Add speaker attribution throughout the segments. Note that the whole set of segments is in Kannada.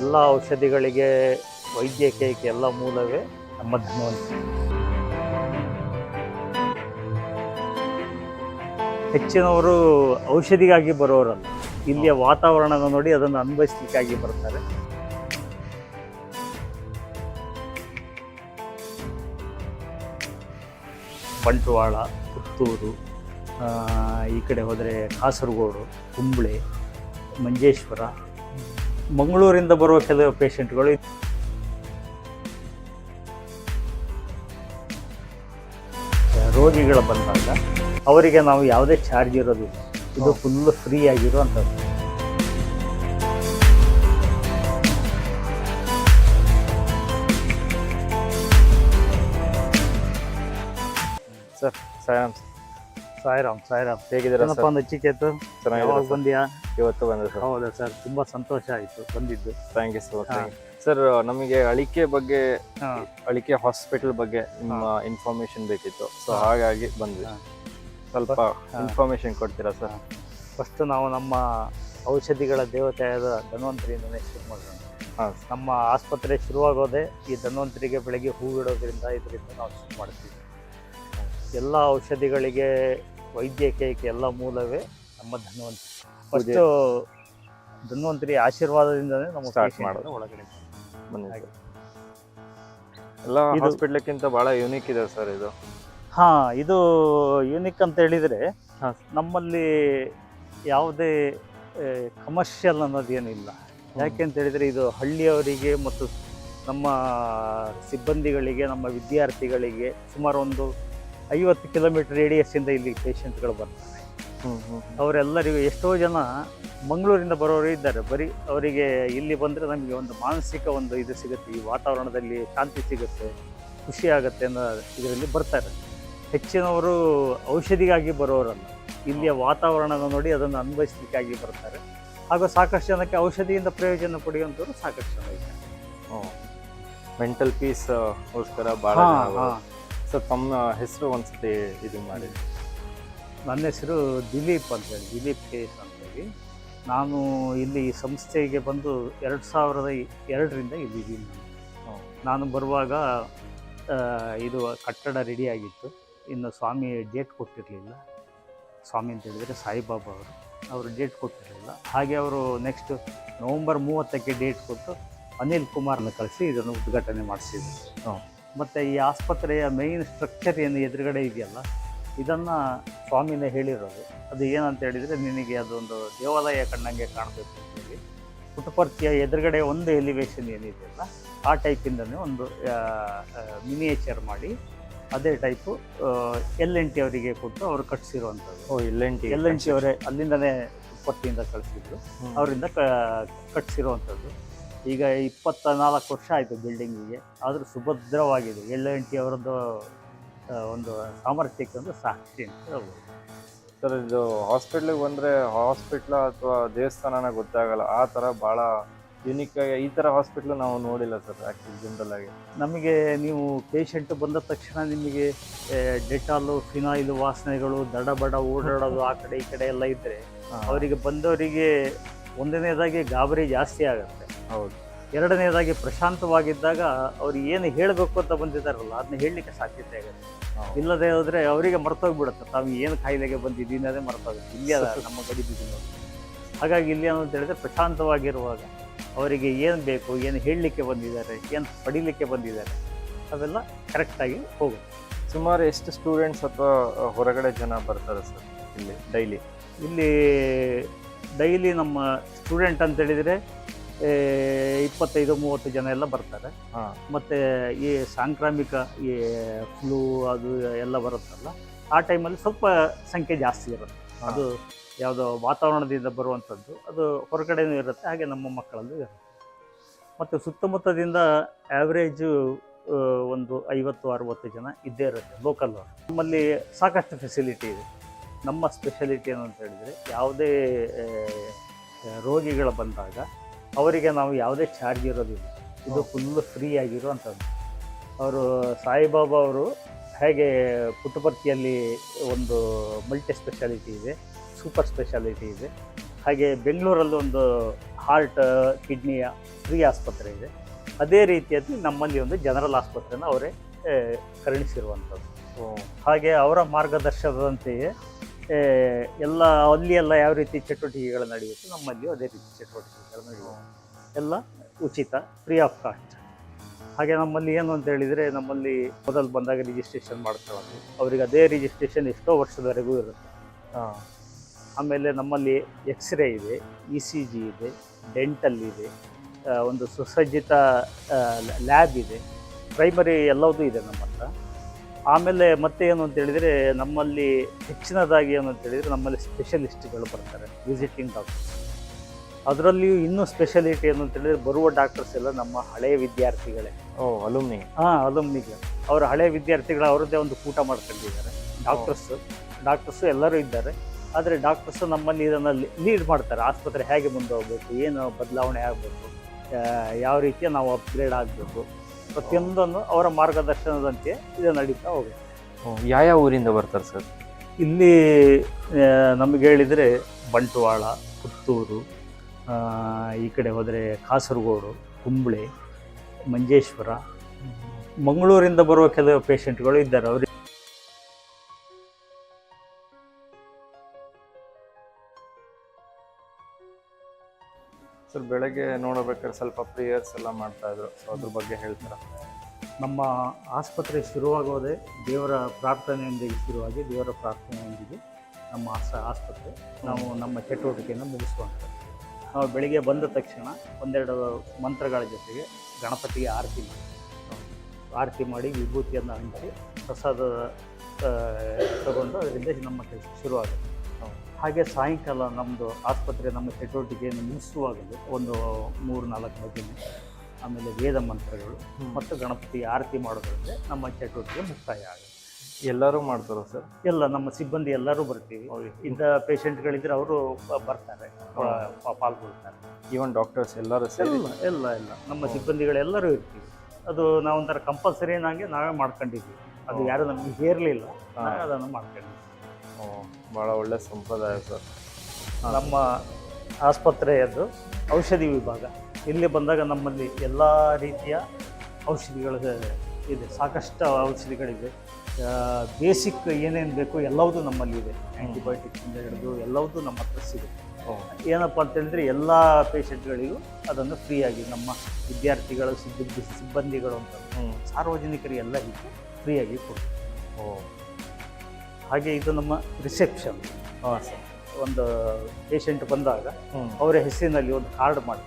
Speaker 1: ಎಲ್ಲ ಔಷಧಿಗಳಿಗೆ ವೈದ್ಯಕೀಯಕ್ಕೆ ಎಲ್ಲ ಮೂಲವೇ ನಮ್ಮ ಧನ್ವಂತರಿ ಹೆಚ್ಚಿನವರು ಔಷಧಿಗಾಗಿ ಬರೋರಲ್ಲ. ಇಲ್ಲಿಯ ವಾತಾವರಣನ ನೋಡಿ ಅದನ್ನು ಅನುಭವಿಸ್ಲಿಕ್ಕಾಗಿ ಬರ್ತಾರೆ. ಬಂಟ್ವಾಳ ಪುತ್ತೂರು ಈ ಕಡೆ ಹೋದರೆ ಕಾಸರಗೋಡು ಕುಂಬಳೆ ಮಂಜೇಶ್ವರ ಮಂಗಳೂರಿಂದ ಬರುವ ಕೆಲವು ಪೇಷಂಟ್ಗಳು ರೋಗಿಗಳು ಬಂದಾಗ ಅವರಿಗೆ ನಾವು ಯಾವುದೇ ಚಾರ್ಜ್ ಇರೋದಿಲ್ಲ. ಇದು ಫುಲ್ ಫ್ರೀ ಆಗಿರುವಂಥದ್ದು.
Speaker 2: ಸರ್ ಸಾಯಂ
Speaker 1: ಸಾಯಿರಾಮ್ ಸಾಯಿರಾಮ್.
Speaker 2: ಹೇಗಿದ್ದೀರಾ
Speaker 1: ಏನಪ್ಪ ಒಂದು ಯಾವಾಗ
Speaker 2: ಸರ್?
Speaker 1: ಬಂದ್ಯಾ?
Speaker 2: ಇವತ್ತು ಬಂದೆ ಸರ್.
Speaker 1: ಹೌದಾ ಸರ್? ತುಂಬಾ ಸಂತೋಷ ಆಯಿತು ಬಂದಿದ್ದು.
Speaker 2: ಥ್ಯಾಂಕ್ ಯು ಸರ್ ಸರ್ ನಮಗೆ ಅಳಿಕೆ ಬಗ್ಗೆ ಅಳಿಕೆ ಹಾಸ್ಪಿಟಲ್ ಬಗ್ಗೆ ನಿಮ್ಮ ಇನ್ಫಾರ್ಮೇಶನ್ ಬೇಕಿತ್ತು. ಸೊ ಹಾಗಾಗಿ ಬಂದ್ವಿ. ಸ್ವಲ್ಪ. ಇನ್ಫಾರ್ಮೇಶನ್ ಕೊಡ್ತೀರಾ ಸರ್?
Speaker 1: ಫಸ್ಟ್ ನಾವು ನಮ್ಮ ಔಷಧಿಗಳ ದೇವತೆಯಾದ ಧನ್ವಂತರಿಯಿಂದನೇ ಶುರು ಮಾಡೋಣ. ನಮ್ಮ ಆಸ್ಪತ್ರೆ ಶುರುವಾಗೋದೇ ಈ ಧನ್ವಂತರಿಗೆ ಬೆಳಗ್ಗೆ ಹೂ ಇಡೋದ್ರಿಂದ ಇದರಿಂದ ನಾವು ಶುರು ಮಾಡ್ತೀವಿ. ಎಲ್ಲ ಔಷಧಿಗಳಿಗೆ ವೈದ್ಯಕೀಯಕ್ಕೆ ಎಲ್ಲ ಮೂಲವೇ ನಮ್ಮ ಧನ್ವಂತರಿ. ಫಸ್ಟ್ ಧನ್ವಂತರಿ ಆಶೀರ್ವಾದದಿಂದನೇ ನಮ್ಮ ಸ್ಟಾರ್ಟ್
Speaker 2: ಮಾಡೋದು.
Speaker 1: ಒಳಗಡೆ
Speaker 2: ಬನ್ನಿ
Speaker 1: ಹಾಗೆ.
Speaker 2: ಎಲ್ಲ
Speaker 1: ಇದು-
Speaker 2: ಹಾಸ್ಪಿಟ್ಲಕ್ಕಿಂತ ಬಹಳ ಯೂನಿಕ್ ಇದೆ ಸರ್ ಇದು.
Speaker 1: ಹಾ ಇದು ಯೂನಿಕ್ ಅಂತ ಹೇಳಿದ್ರೆ
Speaker 2: ಹಾ.
Speaker 1: ನಮ್ಮಲ್ಲಿ ಯಾವುದೇ ಕಮರ್ಷಿಯಲ್ ಅನ್ನೋದೇನಿಲ್ಲ. ಯಾಕೆ ಅಂತ ಹೇಳಿದ್ರೆ ಇದು ಹಳ್ಳಿಯವರಿಗೆ ಮತ್ತು ನಮ್ಮ ಸಿಬ್ಬಂದಿಗಳಿಗೆ ನಮ್ಮ ವಿದ್ಯಾರ್ಥಿಗಳಿಗೆ ಸುಮಾರು ಒಂದು ಐವತ್ತು ಕಿಲೋಮೀಟರ್ ರೇಡಿಯಸ್ಸಿಂದ ಇಲ್ಲಿ ಪೇಷಂಟ್ಗಳು ಬರ್ತಾರೆ. ಅವರೆಲ್ಲರಿಗೂ ಎಷ್ಟೋ ಜನ ಮಂಗಳೂರಿಂದ ಬರೋರು ಇದ್ದಾರೆ. ಬರೀ ಅವರಿಗೆ ಇಲ್ಲಿ ಬಂದರೆ ನಮಗೆ ಒಂದು ಮಾನಸಿಕ ಒಂದು ಇದು ಸಿಗುತ್ತೆ ಈ ವಾತಾವರಣದಲ್ಲಿ ಶಾಂತಿ ಸಿಗುತ್ತೆ ಖುಷಿ ಆಗುತ್ತೆ ಅನ್ನೋ ಇದರಲ್ಲಿ ಬರ್ತಾರೆ. ಹೆಚ್ಚಿನವರು ಔಷಧಿಗಾಗಿ ಬರೋರಲ್ಲ. ಇಲ್ಲಿಯ ವಾತಾವರಣನ ನೋಡಿ ಅದನ್ನು ಅನುಭವಿಸಲಿಕ್ಕಾಗಿ ಬರ್ತಾರೆ. ಹಾಗೂ ಸಾಕಷ್ಟು ಜನಕ್ಕೆ ಔಷಧಿಯಿಂದ ಪ್ರಯೋಜನ ಪಡೆಯುವಂಥವ್ರು ಸಾಕಷ್ಟು ಜನ ಇದ್ದಾರೆ.
Speaker 2: ಮೆಂಟಲ್ ಪೀಸ್ ಗೋಸ್ಕರ ಭಾಳ. ಸರ್ ತಮ್ಮ ಹೆಸರು ಒಂದ್ಸತಿ ಇದು ಮಾಡಿ.
Speaker 1: ನನ್ನ ಹೆಸರು ದಿಲೀಪ್ ಅಂತೇಳಿ ದಿಲೀಪ್ ಕೇಸ್ ಅಂತೇಳಿ ನಾನು ಇಲ್ಲಿ ಈ ಸಂಸ್ಥೆಗೆ ಬಂದು ಎರಡು ಸಾವಿರದ ಎರಡರಿಂದ ಇಲ್ಲಿದ್ದೀನಿ. ನಾನು ಬರುವಾಗ ಇದು ಕಟ್ಟಡ ರೆಡಿ ಆಗಿತ್ತು. ಇನ್ನು ಸ್ವಾಮಿ ಡೇಟ್ ಕೊಟ್ಟಿರಲಿಲ್ಲ. ಸ್ವಾಮಿ ಅಂತ ಹೇಳಿದರೆ ಸಾಯಿಬಾಬಾ ಅವರು. ಅವರು ಡೇಟ್ ಕೊಟ್ಟಿರಲಿಲ್ಲ. ಹಾಗೆ ಅವರು ನೆಕ್ಸ್ಟ್ ನವಂಬರ್ ಮೂವತ್ತಕ್ಕೆ ಡೇಟ್ ಕೊಟ್ಟು ಅನಿಲ್ ಕುಮಾರ್ನ ಕಳಿಸಿ ಇದನ್ನು ಉದ್ಘಾಟನೆ ಮಾಡಿಸಿದ್ರು. ಮತ್ತು ಈ ಆಸ್ಪತ್ರೆಯ ಮೇಯ್ನ್ ಸ್ಟ್ರಕ್ಚರ್ ಏನು ಎದುರುಗಡೆ ಇದೆಯಲ್ಲ ಇದನ್ನು ಸ್ವಾಮಿನೇ ಹೇಳಿರೋದು. ಅದು ಏನಂತ ಹೇಳಿದರೆ ನಿನಗೆ ಅದೊಂದು ದೇವಾಲಯ ಕಣ್ಣಂಗೆ ಕಾಣಬೇಕು ಅಂತೇಳಿ ಪುಟಪರ್ತಿಯ ಎದುರುಗಡೆ ಒಂದು ಎಲಿವೇಶನ್ ಏನಿದೆಯಲ್ಲ ಆ ಟೈಪಿಂದನೇ ಒಂದು ಮಿನಿಯೇಚರ್ ಮಾಡಿ ಅದೇ ಟೈಪು ಎಲ್ ಎನ್ ಟಿ ಅವರಿಗೆ ಕೊಟ್ಟು ಅವರು ಕಟ್ಸಿರುವಂಥದ್ದು.
Speaker 2: ಓ ಇಲ್ಲೆಂಟಿ
Speaker 1: ಎಲ್ ಎನ್ ಟಿ ಅವರೇ ಅಲ್ಲಿಂದನೇ ಪಟ್ಟಿಯಿಂದ ಕಳಿಸಿದ್ರು ಅವರಿಂದ ಕ ಕಟ್ಸಿರುವಂಥದ್ದು. ಈಗ ಇಪ್ಪತ್ತ ನಾಲ್ಕು ವರ್ಷ ಆಯಿತು ಬಿಲ್ಡಿಂಗಿಗೆ. ಆದರೂ ಸುಭದ್ರವಾಗಿದೆ. ಎಲ್ ಎನ್ ಟಿ ಅವರದ್ದು ಒಂದು ಸಾಮರ್ಥ್ಯಕ್ಕೆ ಒಂದು ಸಾಕ್ಷಿ ಅಂತ ಹೇಳ್ಬೋದು.
Speaker 2: ಸರ್ ಇದು ಹಾಸ್ಪಿಟ್ಲಿಗೆ ಬಂದರೆ ಹಾಸ್ಪಿಟ್ಲ ಅಥವಾ ದೇವಸ್ಥಾನನ ಗೊತ್ತಾಗಲ್ಲ. ಆ ಥರ ಭಾಳ ಯುನಿಕ್ ಆಗಿ ಈ ಥರ ಹಾಸ್ಪಿಟ್ಲು ನಾವು ನೋಡಿಲ್ಲ ಸರ್ ಆ್ಯಕ್ಚುಲಿ ಜನರಲ್ ಆಗಿ.
Speaker 1: ನಮಗೆ ನೀವು ಪೇಷಂಟ್ ಬಂದ ತಕ್ಷಣ ನಿಮಗೆ ಡೆಟಾಲು ಫಿನಾಯಿಲ್ ವಾಸನೆಗಳು ದಡ ಬಡ ಓಡಾಡೋದು ಆ ಕಡೆ ಈ ಕಡೆ ಎಲ್ಲ ಇದ್ದರೆ ಅವರಿಗೆ ಬಂದವರಿಗೆ ಒಂದನೇದಾಗಿ ಗಾಬರಿ ಜಾಸ್ತಿ ಆಗುತ್ತೆ.
Speaker 2: ಹೌದು.
Speaker 1: ಎರಡನೇದಾಗಿ ಪ್ರಶಾಂತವಾಗಿದ್ದಾಗ ಅವ್ರು ಏನು ಹೇಳಬೇಕು ಅಂತ ಬಂದಿದ್ದಾರಲ್ಲ ಅದನ್ನ ಹೇಳಲಿಕ್ಕೆ ಸಾಧ್ಯತೆ ಆಗುತ್ತೆ. ಇಲ್ಲದೆ ಹೋದರೆ ಅವರಿಗೆ ಮರ್ತೋಗ್ಬಿಡುತ್ತೆ. ತಾವು ಏನು ಕಾಯಿಲೆಗೆ ಬಂದಿದ್ದೀನಿ ಅದೇ ಮರ್ತೋಗುತ್ತೆ. ಇಲ್ಲಿ ಅದ ನಮ್ಮ ಗಡಿ ಬಿದ್ದು ಹಾಗಾಗಿ ಇಲ್ಲಿ ಏನು ಅಂತ ಹೇಳಿದ್ರೆ ಪ್ರಶಾಂತವಾಗಿರುವಾಗ ಅವರಿಗೆ ಏನು ಬೇಕು ಏನು ಹೇಳಲಿಕ್ಕೆ ಬಂದಿದ್ದಾರೆ ಏನು ಪಡಿಲಿಕ್ಕೆ ಬಂದಿದ್ದಾರೆ ಅವೆಲ್ಲ ಕರೆಕ್ಟಾಗಿ ಹೋಗುತ್ತೆ.
Speaker 2: ಸುಮಾರು ಎಷ್ಟು ಸ್ಟೂಡೆಂಟ್ಸ್ ಅಥವಾ ಹೊರಗಡೆ ಜನ ಬರ್ತಾರೆ ಸರ್ ಇಲ್ಲಿ ಡೈಲಿ
Speaker 1: ಇಲ್ಲಿ ಡೈಲಿ ನಮ್ಮ ಸ್ಟೂಡೆಂಟ್ ಅಂತ ಹೇಳಿದರೆ ಇಪ್ಪತ್ತೈದು ಮೂವತ್ತು ಜನ ಎಲ್ಲ ಬರ್ತಾರೆ. ಮತ್ತು ಈ ಸಾಂಕ್ರಾಮಿಕ ಈ ಫ್ಲೂ ಅದು ಎಲ್ಲ ಬರುತ್ತಲ್ಲ ಆ ಟೈಮಲ್ಲಿ ಸ್ವಲ್ಪ ಸಂಖ್ಯೆ ಜಾಸ್ತಿ ಇರುತ್ತೆ. ಅದು ಯಾವುದೋ ವಾತಾವರಣದಿಂದ ಬರುವಂಥದ್ದು ಅದು ಹೊರಗಡೆನೂ ಇರುತ್ತೆ ಹಾಗೆ ನಮ್ಮ ಮಕ್ಕಳಲ್ಲೂ ಇರುತ್ತೆ. ಮತ್ತು ಸುತ್ತಮುತ್ತದಿಂದ ಆ್ಯಾವ್ರೇಜು ಒಂದು ಐವತ್ತು ಅರುವತ್ತು ಜನ ಇದ್ದೇ ಇರುತ್ತೆ ಲೋಕಲ್ ನಮ್ಮಲ್ಲಿ ಸಾಕಷ್ಟು ಫೆಸಿಲಿಟಿ ಇದೆ. ನಮ್ಮ ಸ್ಪೆಷಲಿಟಿ ಏನು ಅಂತ ಹೇಳಿದರೆ ಯಾವುದೇ ರೋಗಿಗಳು ಬಂದಾಗ ಅವರಿಗೆ ನಾವು ಯಾವುದೇ ಚಾರ್ಜ್ ಇರೋದಿಲ್ಲ. ಇದು ಫುಲ್ ಫ್ರೀ ಆಗಿರುವಂಥದ್ದು ಅವರು ಸಾಯಿಬಾಬಾ ಅವರು ಹೇಗೆ ಪುಟ್ಟಪರ್ತಿಯಲ್ಲಿ ಒಂದು ಮಲ್ಟಿ ಸ್ಪೆಷಾಲಿಟಿ ಇದೆ ಸೂಪರ್ ಸ್ಪೆಷಾಲಿಟಿ ಇದೆ. ಹಾಗೆ ಬೆಂಗಳೂರಲ್ಲಿ ಒಂದು ಹಾರ್ಟ್ ಕಿಡ್ನಿಯ ಫ್ರೀ ಆಸ್ಪತ್ರೆ ಇದೆ. ಅದೇ ರೀತಿಯಲ್ಲಿ ನಮ್ಮಲ್ಲಿ ಒಂದು ಜನರಲ್ ಆಸ್ಪತ್ರೆನ ಅವರೇ ಕರುಣಿಸಿರುವಂಥದ್ದು ಹಾಗೆ ಅವರ ಮಾರ್ಗದರ್ಶನದಂತೆಯೇ ಎಲ್ಲ ಅಲ್ಲಿ ಎಲ್ಲ ಯಾವ ರೀತಿ ಚಟುವಟಿಕೆಗಳು ನಡೆಯುತ್ತೆ ನಮ್ಮಲ್ಲಿಯೂ ಅದೇ ರೀತಿ ಚಟುವಟಿಕೆಗಳು ನಡೆಯುತ್ತೆ. ಎಲ್ಲ ಉಚಿತ ಫ್ರೀ ಆಫ್ ಕಾಸ್ಟ್ ಹಾಗೆ ನಮ್ಮಲ್ಲಿ ಏನು ಅಂತ ಹೇಳಿದರೆ ನಮ್ಮಲ್ಲಿ ಮೊದಲು ಬಂದಾಗ ರಿಜಿಸ್ಟ್ರೇಷನ್ ಮಾಡ್ತಾರೆ ಅವರಿಗೆ ಅದೇ ರಿಜಿಸ್ಟ್ರೇಷನ್ ಎಷ್ಟೋ ವರ್ಷದವರೆಗೂ ಇರುತ್ತೆ. ಆಮೇಲೆ ನಮ್ಮಲ್ಲಿ ಎಕ್ಸ್ರೇ ಇದೆ ಇ ಸಿ ಜಿ ಇದೆ ಡೆಂಟಲ್ ಇದೆ ಒಂದು ಸುಸಜ್ಜಿತ ಲ್ಯಾಬ್ ಇದೆ. ಪ್ರೈಮರಿ ಎಲ್ಲವೂ ಇದೆ ನಮ್ಮ ಹತ್ರ. ಆಮೇಲೆ ಮತ್ತೆ ಏನು ಅಂತ ಹೇಳಿದರೆ ನಮ್ಮಲ್ಲಿ ಹೆಚ್ಚಿನದಾಗಿ ಏನು ಅಂತ ಹೇಳಿದರೆ ನಮ್ಮಲ್ಲಿ ಸ್ಪೆಷಲಿಸ್ಟ್ಗಳು ಬರ್ತಾರೆ ವಿಸಿಟಿಂಗ್ ಡಾಕ್ಟರ್ಸ್ ಅದರಲ್ಲಿಯೂ ಇನ್ನೂ ಸ್ಪೆಷಾಲಿಟಿ ಏನು ಅಂತ ಹೇಳಿದ್ರೆ ಬರುವ ಡಾಕ್ಟರ್ಸ್ ಎಲ್ಲ ನಮ್ಮ ಹಳೆಯ ವಿದ್ಯಾರ್ಥಿಗಳೇ.
Speaker 2: ಓ ಅಲುಮ್ನಿ
Speaker 1: ಹಾಂ ಅಲುಮ್ನಿಗೆ ಅವರ ಹಳೆಯ ವಿದ್ಯಾರ್ಥಿಗಳು ಅವರದ್ದೇ ಒಂದು ಕೂಟ ಮಾಡ್ಕೊಂಡಿದ್ದಾರೆ. ಡಾಕ್ಟರ್ಸ್ ಡಾಕ್ಟರ್ಸು ಎಲ್ಲರೂ ಇದ್ದಾರೆ. ಆದರೆ ಡಾಕ್ಟರ್ಸು ನಮ್ಮಲ್ಲಿ ಇದನ್ನು ಲೀಡ್ ಮಾಡ್ತಾರೆ. ಆಸ್ಪತ್ರೆ ಹೇಗೆ ಮುಂದೆ ಹೋಗಬೇಕು ಏನು ಬದಲಾವಣೆ ಆಗಬೇಕು ಯಾವ ರೀತಿಯ ನಾವು ಅಪ್ಗ್ರೇಡ್ ಆಗಬೇಕು. ಪ್ರತಿಯೊಂದನ್ನು ಅವರ ಮಾರ್ಗದರ್ಶನದಂತೆ ಇದು ನಡೀತಾ ಹೋಗುತ್ತೆ
Speaker 2: ಯಾವ ಊರಿಂದ ಬರ್ತಾರೆ ಸರ್?
Speaker 1: ಇಲ್ಲಿ ನಮಗೆ ಹೇಳಿದರೆ ಬಂಟ್ವಾಳ ಪುತ್ತೂರು ಈ ಕಡೆ ಹೋದರೆ ಕಾಸರಗೋಡು ಕುಂಬಳೆ ಮಂಜೇಶ್ವರ ಮಂಗಳೂರಿಂದ ಬರುವ ಕೆಲವು ಪೇಷಂಟ್ಗಳು ಇದ್ದಾರೆ. ಅವರು
Speaker 2: ಸರ್ ಬೆಳಗ್ಗೆ ನೋಡಬೇಕಾದ್ರೆ ಸ್ವಲ್ಪ ಪ್ರೇಯರ್ಸ್ ಎಲ್ಲ ಮಾಡ್ತಾಯಿದ್ರು ಸೊ ಅದ್ರ ಬಗ್ಗೆ ಹೇಳ್ತಾರೆ?
Speaker 1: ನಮ್ಮ ಆಸ್ಪತ್ರೆ ಶುರುವಾಗೋದೇ ದೇವರ ಪ್ರಾರ್ಥನೆಯೊಂದಿಗೆ ಶುರುವಾಗಿ ದೇವರ ಪ್ರಾರ್ಥನೆಯೊಂದಿಗೆ ನಮ್ಮ ಆಸ, ಆಸ್ಪತ್ರೆ ನಾವು ನಮ್ಮ ಚಟುವಟಿಕೆಯನ್ನು ಮುಗಿಸುವಂಥದ್ದು ನಾವು ಬೆಳಿಗ್ಗೆ ಬಂದ ತಕ್ಷಣ ಒಂದೆರಡು ಮಂತ್ರಗಳ ಜೊತೆಗೆ ಗಣಪತಿಗೆ ಆರತಿ ಮಾಡಿ. ಆರತಿ ಮಾಡಿ ವಿಭೂತಿಯನ್ನು ಹಂಚಿ ಪ್ರಸಾದ ತಗೊಂಡು ಅದರಿಂದ ನಮ್ಮ ಕೆಲಸ ಶುರುವಾಗುತ್ತೆ. ಹಾಗೆ ಸಾಯಂಕಾಲ ನಮ್ಮದು ಆಸ್ಪತ್ರೆ ನಮ್ಮ ಚಟುವಟಿಕೆಯನ್ನು ಮುಗಿಸುವಾಗಲೂ ಒಂದು ಮೂರು ನಾಲ್ಕು ಭಜನೆ ಆಮೇಲೆ ವೇದ ಮಂತ್ರಗಳು ಮತ್ತು ಗಣಪತಿ ಆರತಿ ಮಾಡೋದ್ರಿಂದ ನಮ್ಮ ಚಟುವಟಿಕೆ ಮುಕ್ತಾಯ ಆಗುತ್ತೆ.
Speaker 2: ಎಲ್ಲರೂ ಮಾಡ್ತಾರೋ ಸರ್?
Speaker 1: ಎಲ್ಲ ನಮ್ಮ ಸಿಬ್ಬಂದಿ ಎಲ್ಲರೂ ಬರ್ತೀವಿ. ಇಂಥ ಪೇಷಂಟ್ಗಳಿದ್ರೆ ಅವರು ಬರ್ತಾರೆ ಪಾಲ್ಗೊಳ್ತಾರೆ.
Speaker 2: ಈವನ್ ಡಾಕ್ಟರ್ಸ್ ಎಲ್ಲರೂ ಸೇರಿ
Speaker 1: ಇಲ್ಲ ಎಲ್ಲ ಎಲ್ಲ. ನಮ್ಮ ಸಿಬ್ಬಂದಿಗಳೆಲ್ಲರೂ ಇರ್ತೀವಿ. ಅದು ನಾವೊಂಥರ ಕಂಪಲ್ಸರಿ ನಾಗೆ ನಾವೇ ಮಾಡ್ಕೊಂಡಿದ್ವಿ ಅದು. ಯಾರು ನಮಗೆ ಹೇರಲಿಲ್ಲ ಅದನ್ನು ಮಾಡ್ಕೊಂಡಿದ್ವಿ
Speaker 2: ಭಾಳ ಒಳ್ಳೆ ಸಂಪ್ರದಾಯ ಸರ್.
Speaker 1: ನಮ್ಮ ಆಸ್ಪತ್ರೆಯದ್ದು ಔಷಧಿ ವಿಭಾಗ. ಇಲ್ಲಿ ಬಂದಾಗ ನಮ್ಮಲ್ಲಿ ಎಲ್ಲ ರೀತಿಯ ಔಷಧಿಗಳು ಇದೆ ಸಾಕಷ್ಟು ಔಷಧಿಗಳಿದೆ ಬೇಸಿಕ್ ಏನೇನು ಬೇಕು ಎಲ್ಲವೂ ನಮ್ಮಲ್ಲಿ ಇದೆ. ಆ್ಯಂಟಿಬಯೋಟಿಕ್ಸಿಂದ ಹಿಡಿದು ಎಲ್ಲವೂ ನಮ್ಮ ಹತ್ರ ಸಿಗುತ್ತೆ. ಏನಪ್ಪ ಅಂತ ಹೇಳಿದ್ರೆ ಎಲ್ಲ ಪೇಷಂಟ್ಗಳಿಗೂ ಅದನ್ನು ಫ್ರೀಯಾಗಿ ನಮ್ಮ ವಿದ್ಯಾರ್ಥಿಗಳು ಸಿಬ್ಬಂದಿ ಸಿಬ್ಬಂದಿಗಳು ಅಂತ. ಸಾರ್ವಜನಿಕರಿಗೆಲ್ಲ ಇದ್ದು ಫ್ರೀಯಾಗಿ ಕೊಡ್ತೀವಿ.
Speaker 2: ಓ
Speaker 1: ಹಾಗೆ ಇದು ನಮ್ಮ ರಿಸೆಪ್ಷನ್
Speaker 2: ಹಾಂ ಸರ್
Speaker 1: ಒಂದು ಪೇಷಂಟ್ ಬಂದಾಗ ಅವರ ಹೆಸರಿನಲ್ಲಿ ಒಂದು ಕಾರ್ಡ್ ಮಾಡಿ.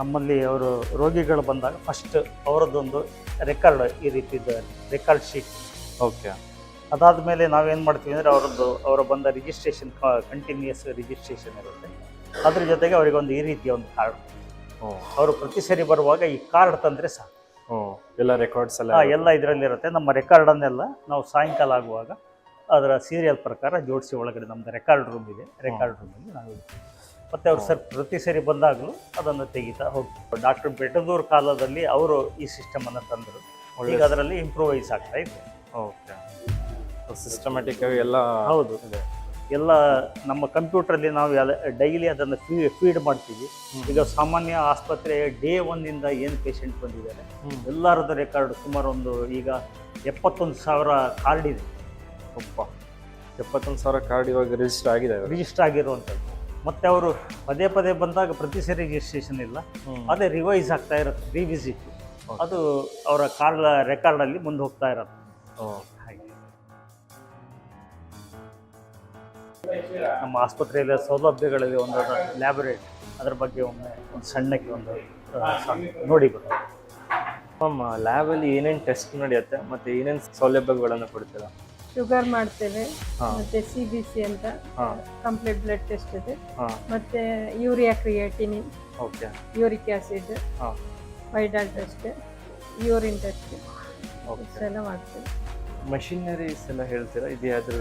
Speaker 1: ನಮ್ಮಲ್ಲಿ ಅವರು ರೋಗಿಗಳು ಬಂದಾಗ ಫಸ್ಟ್ ಅವರದ್ದೊಂದು ರೆಕಾರ್ಡ್ ಈ ರೀತಿ ರೆಕಾರ್ಡ್ ಶೀಟ್
Speaker 2: ಓಕೆ
Speaker 1: ಅದಾದ ಮೇಲೆ ನಾವೇನು ಮಾಡ್ತೀವಿ ಅಂದರೆ ಅವರದ್ದು ಅವರು ಬಂದ ರಿಜಿಸ್ಟ್ರೇಷನ್ ಕಂಟಿನ್ಯೂಯಸ್ ರಿಜಿಸ್ಟ್ರೇಷನ್ ಇರುತ್ತೆ. ಅದ್ರ ಜೊತೆಗೆ ಅವರಿಗೆ ಒಂದು ಈ ರೀತಿಯ ಒಂದು ಕಾರ್ಡ್ ಅವರು ಪ್ರತಿ ಸರಿ ಬರುವಾಗ ಈ ಕಾರ್ಡ್ ತಂದರೆ ಸಾಕು.
Speaker 2: ಎಲ್ಲ ರೆಕಾರ್ಡ್ಸ್ ಎಲ್ಲ
Speaker 1: ಎಲ್ಲ ಇದರಲ್ಲಿರುತ್ತೆ. ನಮ್ಮ ರೆಕಾರ್ಡನ್ನೆಲ್ಲ ನಾವು ಸಾಯಂಕಾಲ ಆಗುವಾಗ ಅದರ ಸೀರಿಯಲ್ ಪ್ರಕಾರ ಜೋಡಿಸಿ ಒಳಗಡೆ ನಮ್ಮದು ರೆಕಾರ್ಡ್ ರೂಮ್ ಇದೆ. ರೆಕಾರ್ಡ್ ರೂಮಲ್ಲಿ ನಾವು ಇಡ್ತೀವಿ. ಮತ್ತು ಅವ್ರು ಸರ್ ಪ್ರತಿ ಸರಿ ಬಂದಾಗಲೂ ಅದನ್ನು ತೆಗಿತಾ ಹೋಗ್ತೀವಿ ಡಾಕ್ಟರ್ ಬೆಟದೂರ್ ಕಾಲದಲ್ಲಿ ಅವರು ಈ ಸಿಸ್ಟಮನ್ನು ತಂದರು. ಈಗ ಅದರಲ್ಲಿ ಇಂಪ್ರೂವೈಸ್ ಆಗ್ತಾ ಇದೆ.
Speaker 2: ಓಕೆ. ಸಿಸ್ಟಮ್ಯಾಟಿಕ್ ಆಗಿ ಎಲ್ಲ
Speaker 1: ಹೌದು. ಎಲ್ಲ ನಮ್ಮ ಕಂಪ್ಯೂಟ್ರಲ್ಲಿ ನಾವು ಎಲ್ಲ ಡೈಲಿ ಅದನ್ನು ಫೀ ಫೀಡ್ ಮಾಡ್ತೀವಿ. ಈಗ ಸಾಮಾನ್ಯ ಆಸ್ಪತ್ರೆ ಡೇ ಒಂದಿಂದ ಏನು ಪೇಷಂಟ್ ಬಂದಿದ್ದಾರೆ. ಎಲ್ಲರದ್ದು ರೆಕಾರ್ಡ್ ಸುಮಾರು ಒಂದು ಈಗ ಎಪ್ಪತ್ತೊಂದು ಸಾವಿರ ಕಾರ್ಡ್ ಇದೆ.
Speaker 2: ಒಪ್ಪ ಎಪ್ಪತ್ತೊಂದು ಸಾವಿರ ಕಾರ್ಡ್ ಇವಾಗ ರಿಜಿಸ್ಟರ್ ಆಗಿದೆ
Speaker 1: ರಿಜಿಸ್ಟರ್ ಆಗಿರುವಂಥದ್ದು. ಮತ್ತೆ ಅವರು ಪದೇ ಪದೇ ಬಂದಾಗ ಪ್ರತಿ ಸರಿ ರಿಜಿಸ್ಟ್ರೇಷನ್ ಇಲ್ಲ. ಅದೇ ರಿವೈಸ್ ಆಗ್ತಾ ಇರುತ್ತೆ ರಿವಿಸಿಟ್. ಅದು ಅವರ ಕಾರ್ಡ್ ರೆಕಾರ್ಡಲ್ಲಿ ಮುಂದೆ ಹೋಗ್ತಾ ಇರುತ್ತೆ. ಹಾಗೆ. ನಮ್ಮ ಆಸ್ಪತ್ರೆಯಲ್ಲಿ ಸೌಲಭ್ಯಗಳಲ್ಲಿ ಒಂದು ಲ್ಯಾಬೊರೇಟರಿ ಅದರ ಬಗ್ಗೆ ಒಮ್ಮೆ ಒಂದು ಸಣ್ಣಕ್ಕೆ ಒಂದು ನೋಡಿ ಬರ್ತದೆ
Speaker 2: ಮ್ಯಾಮ್ ಲ್ಯಾಬಲ್ಲಿ ಏನೇನು ಟೆಸ್ಟ್ ನಡೆಯುತ್ತೆ ಮತ್ತು ಏನೇನು ಸೌಲಭ್ಯಗಳನ್ನು ಕೊಡ್ತೀರಾ?
Speaker 3: ಶುಗರ್ ಮಾಡ್ತೇವೆ. ಮತ್ತೆ ಸಿ ಬಿ ಸಿ ಅಂತ ಕಂಪ್ಲೀಟ್ ಬ್ಲಡ್ ಟೆಸ್ಟ್ ಇದೆ. ಮತ್ತೆ urea
Speaker 2: creatinine
Speaker 3: uric acid Widal test urine test ಇಷ್ಟೆಲ್ಲ ಮಾಡ್ತೇವೆ.
Speaker 2: ಮಷಿನರೀಸ್ ಎಲ್ಲ ಹೇಳ್ತೀರಾ? ಇದು ಯಾವ್ದು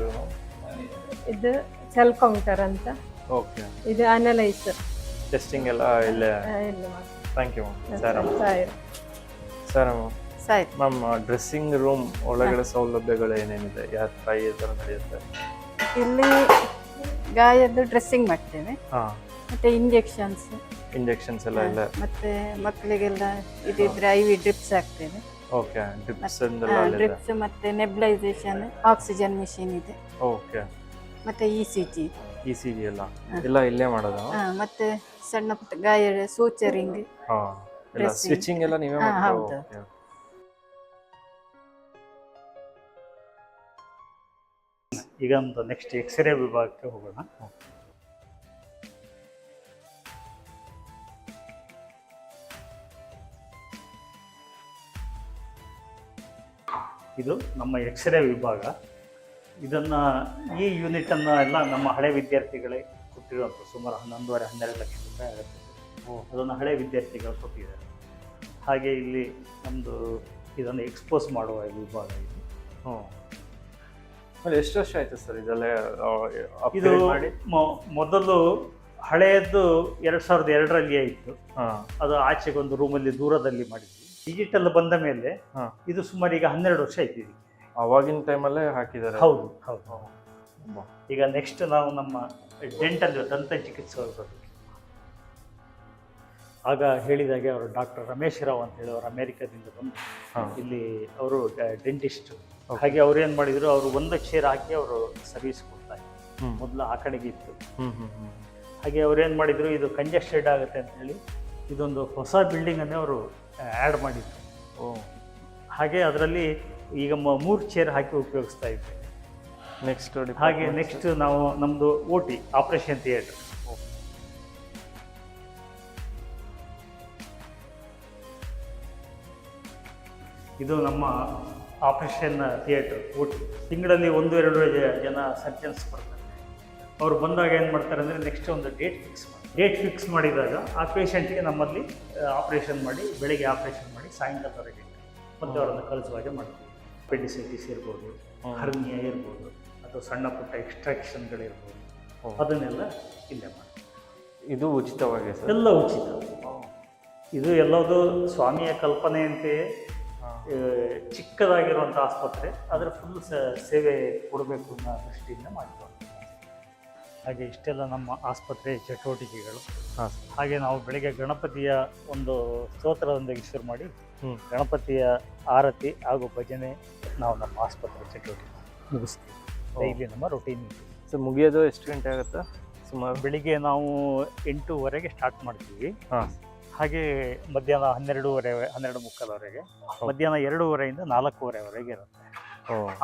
Speaker 3: ಇದು ಸೆಲ್ ಕೌಂಟರ್ ಅಂತ.
Speaker 2: ಓಕೆ.
Speaker 3: ಇದು ಅನಲೈಸರ್
Speaker 2: ಟೆಸ್ಟಿಂಗ್ ಎಲ್ಲ ಇಲ್ಲ. Thank you sir
Speaker 3: sir
Speaker 2: sir
Speaker 3: Sai
Speaker 2: ma'am dressing room ಒಳಗಡೆ ಸೌಲಭ್ಯಗಳು ಏನೇನಿದೆ ಯಾವ ಈ ನಡೆಯುತ್ತೆ?
Speaker 4: ಇಲ್ಲಿ ಗಾಯದ್ದು ಡ್ರೆಸ್ಸಿಂಗ್ ಮಾಡ್ತೇವೆ.
Speaker 2: ಹಾಂ.
Speaker 4: ಮತ್ತೆ ಇಂಜೆಕ್ಷನ್ಸ್.
Speaker 2: ಇಂಜೆಕ್ಷನ್ಸ್ ಎಲ್ಲ ಇಲ್ಲ?
Speaker 4: ಮತ್ತೆ ಮಕ್ಕಳಿಗೆಲ್ಲ ಇದಿದ್ರೆ ಐ ವಿ ಡ್ರಿಪ್ಸ್ ಹಾಕ್ತೇವೆ.
Speaker 2: ಓಕೆ ಡ್ರಿಪ್ಸ್
Speaker 4: ಡ್ರಿಪ್ಸ್ ಮತ್ತೆ ನೆಬ್ಲೈಸೇಷನ್ ಆಕ್ಸಿಜನ್ ಮಿಷಿನ್ ಇದೆ.
Speaker 2: ಓಕೆ.
Speaker 4: ಮತ್ತೆ E C G.
Speaker 2: E C G ಎಲ್ಲ?
Speaker 4: ಹ.
Speaker 2: ಎಲ್ಲ ಇಲ್ಲೇ ಮಾಡೋದು?
Speaker 4: ಮತ್ತೆ ಸಣ್ಣ ಪುಟ್ಟ ಗಾಯ ಸೂಚರಿಂಗ್
Speaker 2: ಹಾ ಎಲ್ಲ. ಸ್ಟಿಚಿಂಗ್ ಎಲ್ಲ ನೀವೇ ಮಾಡ್ತೀರಾ?
Speaker 4: ಹೌದು.
Speaker 1: ಈಗ ಒಂದು ನೆಕ್ಸ್ಟ್ ಎಕ್ಸ್ರೇ ವಿಭಾಗಕ್ಕೆ ಹೋಗೋಣ. ಇದು ನಮ್ಮ ಎಕ್ಸ್ರೇ ವಿಭಾಗ. ಇದನ್ನು ಈ ಯೂನಿಟನ್ನು ಎಲ್ಲ ನಮ್ಮ ಹಳೆ ವಿದ್ಯಾರ್ಥಿಗಳೇ ಕೊಟ್ಟಿರುವಂಥ ಸುಮಾರು ಹನ್ನೊಂದುವರೆ ಹನ್ನೆರಡು ಲಕ್ಷ ರೂಪಾಯಿ ಆಗುತ್ತೆ. ಅದನ್ನು ಹಳೆ ವಿದ್ಯಾರ್ಥಿಗಳು ಕೊಟ್ಟಿದ್ದಾರೆ. ಹಾಗೆ ಇಲ್ಲಿ ನಮ್ಮದು ಇದನ್ನು ಎಕ್ಸ್ಪೋಸ್ ಮಾಡುವ ವಿಭಾಗ ಇದು.
Speaker 2: ಹ್ಮ್ ಆಮೇಲೆ ಎಷ್ಟು ವರ್ಷ ಆಯ್ತು ಸರ್ ಇದೆಲ್ಲ
Speaker 1: ಇದು ಮೊದಲು ಹಳೆಯದ್ದು ಎರಡು ಸಾವಿರದ ಎರಡರಲ್ಲಿ ಇತ್ತು. ಅದು ಆಚೆಗೆ ಒಂದು ರೂಮಲ್ಲಿ ದೂರದಲ್ಲಿ ಮಾಡಿದ್ವಿ. ಡಿಜಿಟಲ್ ಬಂದ ಮೇಲೆ ಇದು ಸುಮಾರು ಈಗ ಹನ್ನೆರಡು ವರ್ಷ ಆಯ್ತು ಇದಕ್ಕೆ.
Speaker 2: ಅವಾಗಿನ ಟೈಮಲ್ಲೇ ಹಾಕಿದ್ದಾರೆ.
Speaker 1: ಹೌದು ಹೌದು. ಈಗ ನೆಕ್ಸ್ಟ್ ನಾವು ನಮ್ಮ ಡೆಂಟಲ್ ದಂತ ಚಿಕಿತ್ಸೆ ಆಗ ಹೇಳಿದಾಗೆ ಅವರು ಡಾಕ್ಟರ್ ರಮೇಶ್ ರಾವ್ ಅಂತ ಹೇಳಿ ಅವರು ಅಮೇರಿಕಾದಿಂದ ಬಂದು ಇಲ್ಲಿ ಅವರು ಡೆಂಟಿಸ್ಟ್. ಹಾಗೆ ಅವ್ರು ಏನು ಮಾಡಿದ್ರು ಅವರು ಒಂದು ಚೇರ್ ಹಾಕಿ ಅವರು ಸರ್ವಿಸ್ ಕೊಡ್ತಾ ಇದ್ರು.
Speaker 2: ಹ್ಮ್.
Speaker 1: ಮೊದಲು ಆ ಕಡೆಗೆ ಇತ್ತು. ಹಾಗೆ ಅವ್ರು ಏನು ಮಾಡಿದ್ರು ಇದು ಕಂಜೆಸ್ಟೆಡ್ ಆಗುತ್ತೆ ಅಂತ ಹೇಳಿ ಇದೊಂದು ಹೊಸ ಬಿಲ್ಡಿಂಗನ್ನೇ ಅವರು ಆ್ಯಡ್ ಮಾಡಿದ್ರು.
Speaker 2: ಓ.
Speaker 1: ಹಾಗೆ ಅದರಲ್ಲಿ ಈಗ ಮೂರು ಚೇರ್ ಹಾಕಿ ಉಪಯೋಗಿಸ್ತಾ ಇದ್ವಿ.
Speaker 2: ನೆಕ್ಸ್ಟ್
Speaker 1: ಹಾಗೆ ನೆಕ್ಸ್ಟ್ ನಾವು ನಮ್ಮದು ಓ ಟಿ ಆಪರೇಷನ್ ಥಿಯೇಟರ್ ಇದು ನಮ್ಮ ಆಪರೇಷನ್ ಥಿಯೇಟರ್ ಊಟಿ ತಿಂಗಳಲ್ಲಿ ಒಂದು ಎರಡು ಜನ ಸರ್ಜನ್ಸ್ ಬರ್ತಾರೆ ಅವ್ರು ಬಂದಾಗ ಏನು ಮಾಡ್ತಾರೆ ಅಂದರೆ ನೆಕ್ಸ್ಟ್ ಒಂದು ಡೇಟ್ ಫಿಕ್ಸ್ ಮಾಡಿ ಡೇಟ್ ಫಿಕ್ಸ್ ಮಾಡಿದಾಗ ಆ ಪೇಷಂಟ್ಗೆ ನಮ್ಮಲ್ಲಿ ಆಪರೇಷನ್ ಮಾಡಿ ಬೆಳಿಗ್ಗೆ ಆಪರೇಷನ್ ಮಾಡಿ ಸಾಯಂಕಾಲದವರೆಗೆ ಮತ್ತೆ ಅವರನ್ನು ಕಳಿಸುವಾಗೆ ಮಾಡ್ತೀವಿ. ಪೆಂಡಿಸೈಟಿಸ್ ಇರ್ಬೋದು. ಹರ್ನಿಯ ಇರ್ಬೋದು ಅಥವಾ ಸಣ್ಣ ಪುಟ್ಟ ಎಕ್ಸ್ಟ್ರಾಕ್ಷನ್ಗಳಿರ್ಬೋದು. ಅದನ್ನೆಲ್ಲ ಇಲ್ಲೇ ಮಾಡ್ತೀವಿ.
Speaker 2: ಇದು ಉಚಿತವಾಗಿ
Speaker 1: ಎಲ್ಲ ಉಚಿತ. ಇದು ಎಲ್ಲದು ಸ್ವಾಮಿಯ ಕಲ್ಪನೆಯಂತೆಯೇ ಚಿಕ್ಕದಾಗಿರುವಂಥ ಆಸ್ಪತ್ರೆ ಅದರ ಫುಲ್ ಸೇವೆ ಕೊಡಬೇಕು ಅನ್ನೋ ದೃಷ್ಟಿಯಿಂದ ಮಾಡಿಕೊಂಡು ಹಾಗೆ ಇಷ್ಟೆಲ್ಲ ನಮ್ಮ ಆಸ್ಪತ್ರೆ ಚಟುವಟಿಕೆಗಳು. ಹಾಗೆ ನಾವು ಬೆಳಗ್ಗೆ ಗಣಪತಿಯ ಒಂದು ಸ್ತೋತ್ರದೊಂದಿಗೆ ಶುರು ಮಾಡಿ. ಗಣಪತಿಯ ಆರತಿ ಹಾಗೂ ಭಜನೆ ನಾವು ನಮ್ಮ ಆಸ್ಪತ್ರೆ ಚಟುವಟಿಕೆ ಮುಗಿಸ್ತೀವಿ. ಡೈಲಿ ನಮ್ಮ ರೊಟೀನ್
Speaker 2: ಸೊ ಮುಗಿಯೋದು ಎಷ್ಟು ಗಂಟೆ ಆಗುತ್ತೆ? ಸುಮಾರು?
Speaker 1: ಬೆಳಿಗ್ಗೆ ನಾವು ಎಂಟೂವರೆಗೆ ಸ್ಟಾರ್ಟ್ ಮಾಡ್ತೀವಿ.
Speaker 2: ಹಾ.
Speaker 1: ಹಾಗೆ ಮಧ್ಯಾಹ್ನ ಹನ್ನೆರಡೂವರೆ ಹನ್ನೆರಡು ಮುಕ್ಕಾಲವರೆಗೆ. ಮಧ್ಯಾಹ್ನ ಎರಡೂವರೆಯಿಂದ ನಾಲ್ಕೂವರೆವರೆಗೆ ಇರುತ್ತೆ.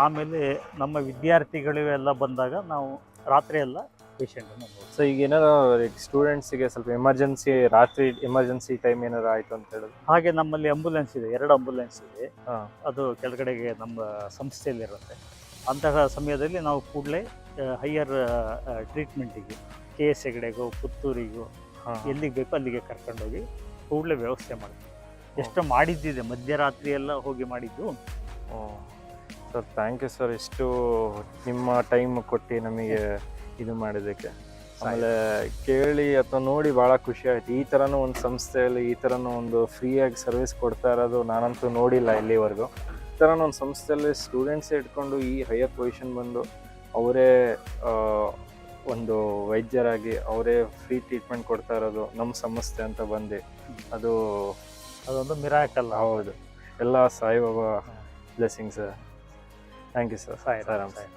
Speaker 1: ಆಮೇಲೆ ನಮ್ಮ ವಿದ್ಯಾರ್ಥಿಗಳು ಎಲ್ಲ ಬಂದಾಗ ನಾವು ರಾತ್ರಿ ಎಲ್ಲ ಪೇಷಂಟನ್ನು
Speaker 2: ಸೊ ಈಗ ಏನಾರ ಸ್ಟೂಡೆಂಟ್ಸಿಗೆ ಸ್ವಲ್ಪ ಎಮರ್ಜೆನ್ಸಿ ರಾತ್ರಿ ಎಮರ್ಜೆನ್ಸಿ ಟೈಮ್ ಏನಾರ ಆಯ್ತು ಅಂತ ಹೇಳಿದ್ರು?
Speaker 1: ಹಾಗೆ ನಮ್ಮಲ್ಲಿ ಅಂಬುಲೆನ್ಸ್ ಇದೆ ಎರಡು ಅಂಬುಲೆನ್ಸ್ ಇದೆ. ಅದು ಕೆಳಗಡೆಗೆ ನಮ್ಮ ಸಂಸ್ಥೆಯಲ್ಲಿರುತ್ತೆ. ಅಂತಹ ಸಮಯದಲ್ಲಿ ನಾವು ಕೂಡಲೇ ಹೈಯರ್ ಟ್ರೀಟ್ಮೆಂಟಿಗೆ ಕೆ ಎಸ್ ಹೆಗಡೆಗೋ ಪುತ್ತೂರಿಗೋ ಎಲ್ಲಿಗೆ ಬೇಕೋ ಅಲ್ಲಿಗೆ ಕರ್ಕೊಂಡೋಗಿ ಕೂಡಲೇ ವ್ಯವಸ್ಥೆ ಮಾಡ್ತೀವಿ ಎಷ್ಟು ಮಾಡಿದ್ದಿದೆ ಮಧ್ಯರಾತ್ರಿ ಎಲ್ಲ ಹೋಗಿ ಮಾಡಿದ್ದು.
Speaker 2: ಸರ್ ಥ್ಯಾಂಕ್ ಯು ಸರ್ ಇಷ್ಟು ನಿಮ್ಮ ಟೈಮ್ ಕೊಟ್ಟು ನಮಗೆ ಇದು ಮಾಡಿದ್ದಕ್ಕೆ. ಆಮೇಲೆ ಕೇಳಿ ಅಥವಾ ನೋಡಿ ಭಾಳ ಖುಷಿ ಆಯ್ತು. ಈ ಥರನೂ ಒಂದು ಸಂಸ್ಥೆಯಲ್ಲಿ ಈ ಥರನೂ ಒಂದು ಫ್ರೀಯಾಗಿ ಸರ್ವಿಸ್ ಕೊಡ್ತಾ ಇರೋದು ನಾನಂತೂ ನೋಡಿಲ್ಲ ಇಲ್ಲಿವರೆಗೂ. ಈ ಥರನೂ ಒಂದು ಸಂಸ್ಥೆಯಲ್ಲಿ ಸ್ಟೂಡೆಂಟ್ಸೇ ಇಟ್ಕೊಂಡು ಈ ಹೈಯರ್ ಪೊಸಿಷನ್ ಬಂದು ಅವರೇ ಒಂದು ವೈದ್ಯರಾಗಿ ಅವರೇ ಫ್ರೀ ಟ್ರೀಟ್ಮೆಂಟ್ ಕೊಡ್ತಾ ಇರೋದು ನಮ್ಮ ಸಂಸ್ಥೆ ಅಂತ ಬಂದು ಅದು
Speaker 1: ಅದೊಂದು ಮಿರಾಕಲ್
Speaker 2: ಹೌದು. ಎಲ್ಲ Sai Baba blessings thank you sir
Speaker 1: Sai
Speaker 2: Sairam
Speaker 1: Sai